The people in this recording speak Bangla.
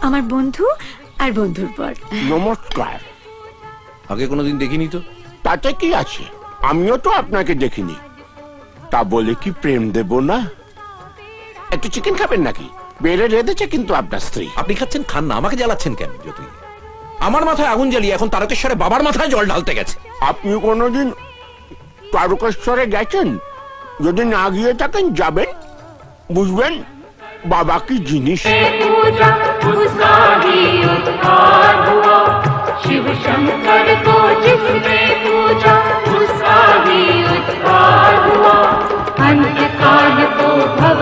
আমার বন্ধু আর বন্ধুর পর। নমস্কার। আগে কোনোদিন দেখিনি তো? তাতে কি আছে? আমিও তো আপনাকে দেখিনি। তা বলে কি প্রেম দেব না? একটু চিকেন খাবেন নাকি? বেড়ে রেঁধেছে কিন্তু আপনার স্ত্রী। আপনি খাচ্ছেন খান না। আমাকে জ্বালাচ্ছেন কেন যতই আমার মাথায় আগুন জ্বালিয়ে এখন তারকেশ্বরে বাবার মাথায় জল ঢালতে গেছে। আপনি কোনোদিন তারকেশ্বরে গেছেন? যদি না গিয়ে থাকেন যাবেন বুঝবেন বাবা কি জিনিস पूजा उसका ही उद्धार हुआ शिव शंकर को जिसने पूजा उसका ही उद्धार हुआ अंत काल को भव